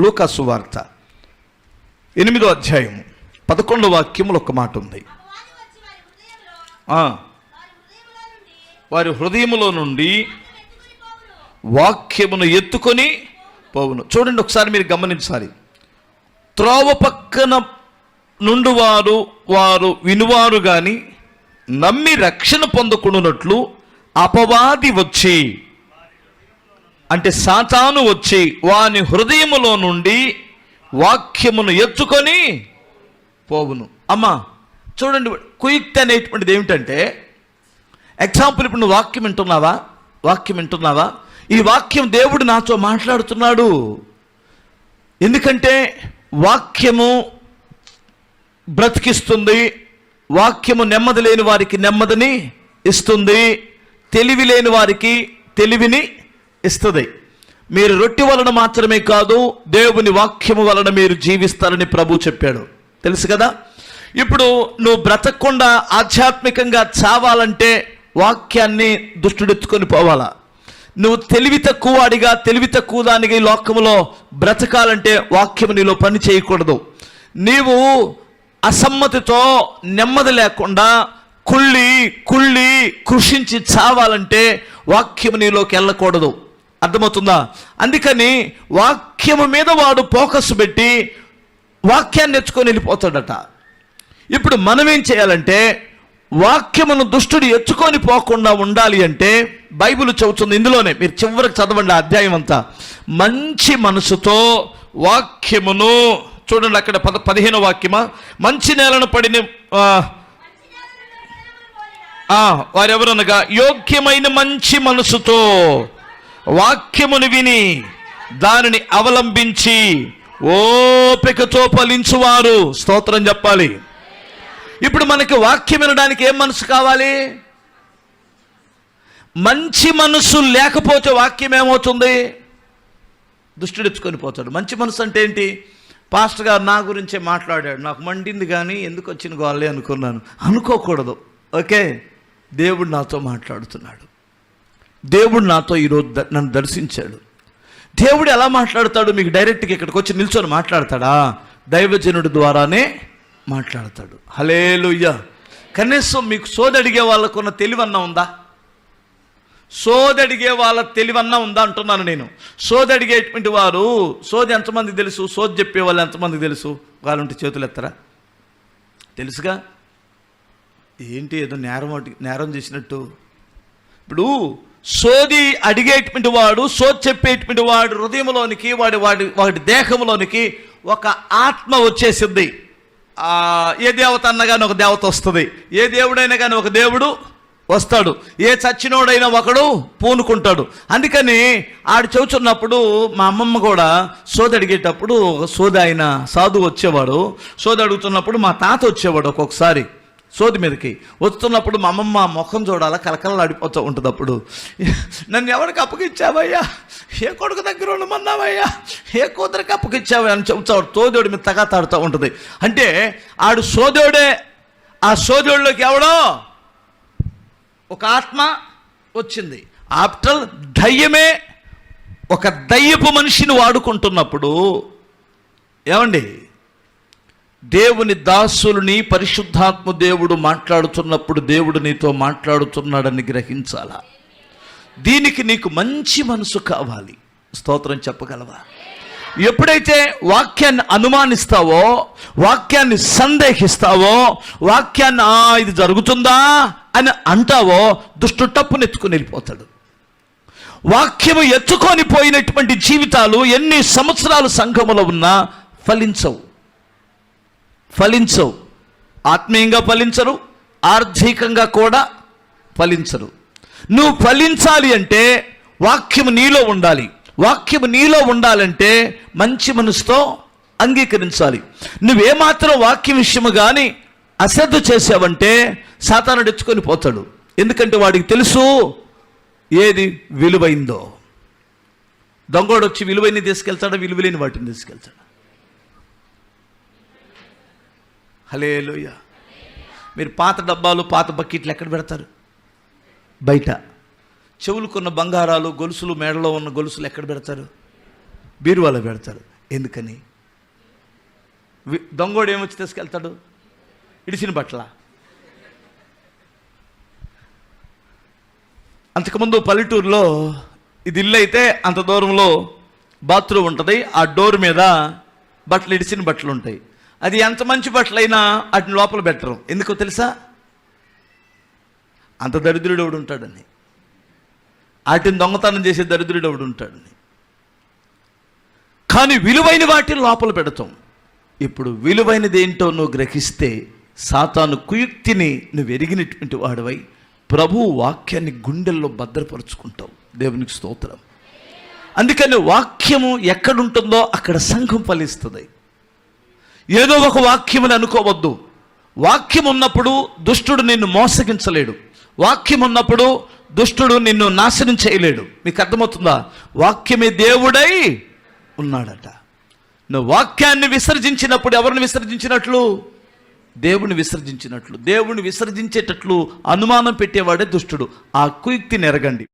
లూకాసు వార్త. ఎనిమిదో అధ్యాయం పదకొండో వాక్యములు ఒక మాట ఉంది. వారి హృదయంలో హృదయములో నుండి వాక్యమును ఎత్తుకొని పోవును. చూడండి ఒకసారి మీరు గమనించాలి. త్రోవ పక్కన నుండి వారు వారు వినువారు కానీ నమ్మి రక్షణ పొందుకున్నట్లు అపవాది వచ్చి అంటే సాతాను వచ్చి వాని హృదయములో నుండి వాక్యమును ఎత్తుకొని పోవును. అమ్మా చూడండి కుయుక్తి అనేటువంటిది ఏమిటంటే ఎగ్జాంపుల్ ఇప్పుడు నువ్వు వాక్యం వింటున్నావా? వాక్యం వింటున్నావా? ఈ వాక్యం దేవుడు నాతో మాట్లాడుతున్నాడు. ఎందుకంటే వాక్యము బ్రతికిస్తుంది వాక్యము నెమ్మది లేని వారికి నెమ్మదిని ఇస్తుంది తెలివి లేని వారికి తెలివిని ఇస్తుంది. మీరు రొట్టె వలన మాత్రమే కాదు దేవుని వాక్యము వలన మీరు జీవిస్తారని ప్రభు చెప్పాడు. తెలుసు కదా? ఇప్పుడు నువ్వు బ్రతకకుండా ఆధ్యాత్మికంగా చావాలంటే వాక్యాన్ని దుష్టుడెత్తుకొని పోవాలా? నువ్వు తెలివి తక్కువ అడిగా తెలివి తక్కువ దానికి లోకంలో లోకములో బ్రతకాలంటే వాక్యము నీలో పని చేయకూడదు. నీవు అసమ్మతితో నెమ్మది లేకుండా కుళ్ళి కుళ్ళి కృషించి చావాలంటే వాక్యము నీలోకి వెళ్ళకూడదు. అర్థమవుతుందా? అందుకని వాక్యము మీద వాడు ఫోకస్ పెట్టి వాక్యాన్ని నేర్చుకొని వెళ్ళిపోతాడట. ఇప్పుడు మనం ఏం చేయాలంటే వాక్యమును దుష్టుడు ఎచ్చుకొని పోకుండా ఉండాలి అంటే బైబిల్ చెబుతుంది ఇందులోనే. మీరు చివరికి చదవండి అధ్యాయం అంతా. మంచి మనసుతో వాక్యమును చూడండి అక్కడ పద పదిహేను వాక్యమా? మంచి నేలను పడిన వారెవరనగా? యోగ్యమైన మంచి మనసుతో వాక్యమును విని దానిని అవలంబించి ఓపికతో ఫలించువారు. స్తోత్రం చెప్పాలి. ఇప్పుడు మనకి వాక్యం వినడానికి ఏం మనసు కావాలి? మంచి మనసు లేకపోతే వాక్యం ఏమవుతుంది? దుష్టుడెత్తుకొని పోతాడు. మంచి మనసు అంటే ఏంటి? పాస్టర్ గారు నా గురించే మాట్లాడాడు. నాకు మండింది కానీ ఎందుకు వచ్చిన గోళ్ళే అనుకున్నాను. అనుకోకూడదు. ఓకే? దేవుడు నాతో మాట్లాడుతున్నాడు. దేవుడు నాతో ఈరోజు ద- నన్ను దర్శించాడు. దేవుడు ఎలా మాట్లాడతాడు మీకు డైరెక్ట్గా ఇక్కడికి వచ్చి నిల్చొని మాట్లాడతాడా? దైవజనుడి ద్వారానే మాట్లాడతాడు. హలేలుయ్య కనీసం మీకు సోదడిగే వాళ్ళకున్న తెలివన్నా ఉందా? సోదడిగే వాళ్ళ తెలివన్నా ఉందా అంటున్నాను నేను. సోదడిగేటువంటి వారు సోది ఎంతమంది తెలుసు? సోది చెప్పే వాళ్ళు ఎంతమంది తెలుసు? వాళ్ళంటే చేతులు ఎత్తరా? తెలుసుగా? ఏంటి ఏదో నేరం నేరం చేసినట్టు? ఇప్పుడు సోది అడిగేటువంటి వాడు సోది చెప్పేటువంటి వాడు హృదయంలోనికి వాడి వాడి వాడి దేహంలోనికి ఒక ఆత్మ వచ్చేసింది. ఏ దేవత అన్న కానీ ఒక దేవత వస్తుంది. ఏ దేవుడైనా కానీ ఒక దేవుడు వస్తాడు. ఏ చచ్చినోడైనా ఒకడు పూనుకుంటాడు. అందుకని ఆడు చెబుతున్నప్పుడు మా అమ్మమ్మ కూడా సోది అడిగేటప్పుడు సోది ఆయన సాధు వచ్చేవాడు. సోది అడుగుతున్నప్పుడు మా తాత వచ్చేవాడు ఒక్కొక్కసారి. సోది మీదకి. వస్తున్నప్పుడు మా అమ్మమ్మ ముఖం చూడాలా కలకలలాడిపోతూ ఉంటుంది అప్పుడు నన్ను ఎవరికి అప్పగిచ్చావయ్యా ఏ కొడుకు దగ్గర ఉండమన్నావయ్యా? ఏ కూతురికి అప్పగిచ్చావా అని చెబుతాడు తోదోడి మీద తగాతాడుతూ ఉంటుంది. అంటే ఆడు సోదోడే ఆ సోదోడిలోకి ఎవడో? ఒక ఆత్మ వచ్చింది. ఆఫ్టర్ దయ్యమే ఒక దయ్యపు మనిషిని వాడుకుంటున్నప్పుడు ఏమండి? దేవుని దాసులని పరిశుద్ధాత్మ దేవుడు మాట్లాడుతున్నప్పుడు దేవుడు నీతో మాట్లాడుతున్నాడని గ్రహించాలా? దీనికి నీకు మంచి మనసు కావాలి. స్తోత్రం చెప్పగలవా? ఎప్పుడైతే వాక్యాన్ని అనుమానిస్తావో వాక్యాన్ని సందేహిస్తావో వాక్యాన్ని "ఆ, ఇది జరుగుతుందా? అని అంటావో దుష్టు టప్పును ఎత్తుకుని వెళ్ళిపోతాడు. వాక్యము ఎత్తుకొని పోయినటువంటి జీవితాలు ఎన్ని సంవత్సరాలు సంఘములో ఉన్నా ఫలించవు. ఫలించవు. ఆత్మీయంగా ఫలించరు ఆర్థికంగా కూడా ఫలించరు. నువ్వు ఫలించాలి అంటే వాక్యం నీలో ఉండాలి. వాక్యం నీలో ఉండాలంటే మంచి మనసుతో అంగీకరించాలి. నువ్వేమాత్రం వాక్యం విషయము కానీ అశ్రద్ధ చేసావంటే సాతానుడు ఎత్తుకొని పోతాడు. ఎందుకంటే వాడికి తెలుసు ఏది విలువైందో. దొంగోడు వచ్చి విలువైన తీసుకెళ్తాడా? విలువలేని వాటిని తీసుకెళ్తాడు? హలేలుయ మీరు పాత డబ్బాలు పాత బకెట్లు ఎక్కడ పెడతారు? బయట. చెవులుకున్న బంగారాలు గొలుసులు మేడలో ఉన్న గొలుసులు ఎక్కడ పెడతారు? బీరువాలో పెడతారు. ఎందుకని? దొంగోడు ఏమొచ్చి తీసుకెళ్తాడు? ఇడిసిన బట్టల? అంతకుముందు పల్లెటూరులో ఇది ఇల్లు అయితే అంత దూరంలో బాత్రూమ్ ఉంటుంది. ఆ డోర్ మీద బట్టలు ఇడిసిన బట్టలు ఉంటాయి. అది ఎంత మంచి బట్టలైనా వాటిని లోపల పెట్టరు. ఎందుకో తెలుసా? అంత దరిద్రుడు ఎవడు ఉంటాడని వాటిని దొంగతనం చేసే దరిద్రుడు ఎవడు ఉంటాడని కానీ విలువైన వాటిని లోపల పెడతాం. ఇప్పుడు విలువైనది ఏంటో నువ్వు గ్రహిస్తే సాతాను కుయుక్తిని నువ్వు ఎరిగినటువంటి వాడివై ప్రభు వాక్యాన్ని గుండెల్లో భద్రపరుచుకుంటావు. దేవునికి స్తోత్రం. అందుకని వాక్యము ఎక్కడుంటుందో అక్కడ సంఘం ఫలిస్తుంది. ఏదో ఒక వాక్యమని అనుకోవద్దు. వాక్యం ఉన్నప్పుడు దుష్టుడు నిన్ను మోసగించలేడు. వాక్యం ఉన్నప్పుడు దుష్టుడు నిన్ను నాశనం చేయలేడు. మీకు అర్థమవుతుందా? వాక్యమే దేవుడై ఉన్నాడట. నువ్వు వాక్యాన్ని విసర్జించినప్పుడు ఎవరిని విసర్జించినట్లు? దేవుని విసర్జించినట్లు. దేవుని విసర్జించేటట్లు అనుమానం పెట్టేవాడే దుష్టుడు. ఆ కుయుక్తిని ఎరగండి.